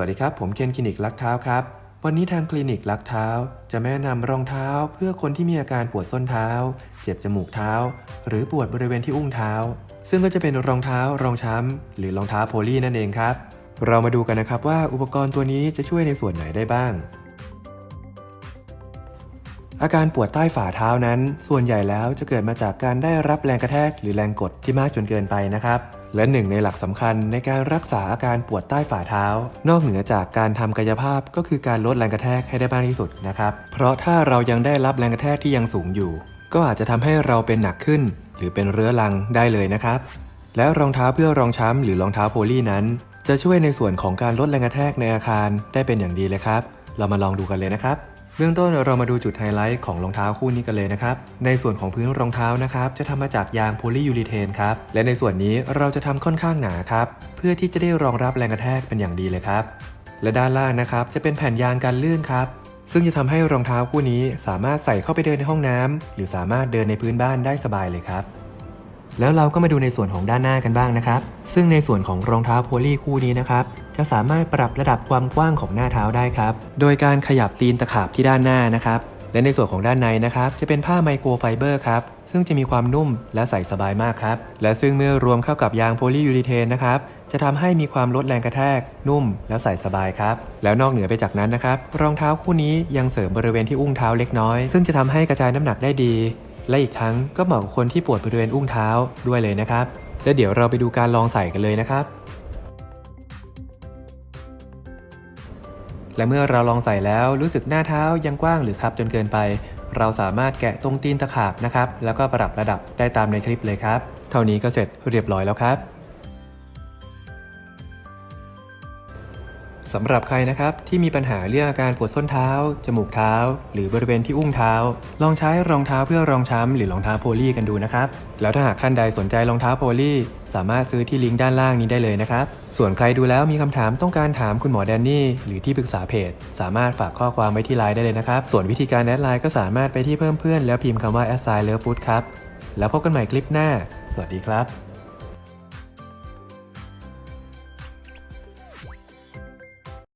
วัสดีครับ ผมเคนคลินิกลักเท้าครับ วันนี้ทางคลินิกลักเท้า จะแนะนำรองเท้าเพื่อคนที่มีอาการปวดส้นเท้า เจ็บจมูกเท้า หรือปวดบริเวณที่อุ้งเท้า ซึ่งก็จะเป็นรองเท้ารองช้ำหรือรองเท้าโพลีนั่นเองครับ เรามาดูกันนะครับว่าอุปกรณ์ตัวนี้จะช่วยในส่วนไหนได้บ้าง อาการปวดใต้ฝ่าเท้านั้น ส่วนใหญ่แล้วจะเกิดมาจากการได้รับแรงกระแทกหรือแรงกดที่มากจนเกินไปนะครับ และหนึ่งในหลักสำคัญในการรักษาอาการปวดใต้ฝ่าเท้า นอกเหนือจากการทำกายภาพก็คือการลดแรงกระแทกให้ได้มากที่สุดนะครับ เพราะถ้าเรายังได้รับแรงกระแทกที่ยังสูงอยู่ ก็อาจจะทำให้เราเป็นหนักขึ้น หรือเป็นเรื้อรังได้เลยนะครับ และรองเท้าเพื่อรองช้ำหรือรองเท้าโพลีนั้น จะช่วยในส่วนของการลดแรงกระแทกในอาคารได้เป็นอย่างดีเลยครับ เรามาลองดูกันเลยนะครับ เบื้องต้นเรามาดูจุดไฮไลท์ของรองเท้าคู่นี้กันเลยนะครับ ในส่วนของพื้นรองเท้านะครับจะทำมาจากยางโพลียูรีเทนครับ และในส่วนนี้เราจะทำค่อนข้างหนาครับ เพื่อที่จะได้รองรับแรงกระแทกเป็นอย่างดีเลยครับ และด้านล่างนะครับจะเป็นแผ่นยางกันลื่นครับ ซึ่งจะทำให้รองเท้าคู่นี้สามารถใส่เข้าไปเดินในห้องน้ำหรือสามารถเดินในพื้นบ้านได้สบายเลยครับ แล้วเราก็มาดูในส่วนของด้านหน้ากันบ้างนะครับ ซึ่งในส่วนของรองเท้าโพลีคู่นี้นะครับ จะสามารถปรับระดับความกว้างของหน้าเท้าได้ครับ โดยการขยับตีนตะขาบที่ด้านหน้านะครับ และในส่วนของด้านในนะครับ จะเป็นผ้าไมโครไฟเบอร์ครับ ซึ่งจะมีความนุ่มและใส่สบายมากครับ และซึ่งเมื่อรวมเข้ากับยางโพลียูรีเทนนะครับ จะทำให้มีความลดแรงกระแทก นุ่ม และใส่สบายครับ แล้วนอกเหนือไปจากนั้นนะครับ รองเท้าคู่นี้ยังเสริมบริเวณที่อุ้งเท้าเล็กน้อย ซึ่งจะทำให้กระจายน้ำหนักได้ดี และอีกทั้งก็เหมาะกับคนที่ปวดบริเวณอุ้งเท้าด้วยเลยนะครับ แล้วเดี๋ยวเราไปดูการลองใส่กันเลยนะครับ และเมื่อเราลองใส่แล้วรู้สึกหน้าเท้ายังกว้างหรือคับจนเกินไป เราสามารถแกะตรงตีนตะขาบนะครับ แล้วก็ปรับระดับได้ตามในคลิปเลยครับ เท่านี้ก็เสร็จเรียบร้อยแล้วครับ สำหรับใครนะครับที่มีปัญหาเรื่องอาการปวดส้นเท้า จมูกเท้า หรือบริเวณที่อุ้งเท้า ลองใช้รองเท้าเพื่อรองช้ำหรือรองเท้าโพลีกันดูนะครับ แล้วถ้าหากท่านใดสนใจรองเท้าโพลีสามารถซื้อที่ลิงก์ด้านล่างนี้ได้เลยนะครับ ส่วนใครดูแล้วมีคำถามต้องการถามคุณหมอแดนนี่ หรือที่ปรึกษาเพจ สามารถฝากข้อความไว้ที่ไลน์ได้เลยนะครับ ส่วนวิธีการแอดไลน์ก็สามารถไปที่เพิ่มเพื่อนแล้วพิมพ์คำว่า a s s i g n love food ครับ แล้วพบกันใหม่คลิปหน้า สวัสดีครับ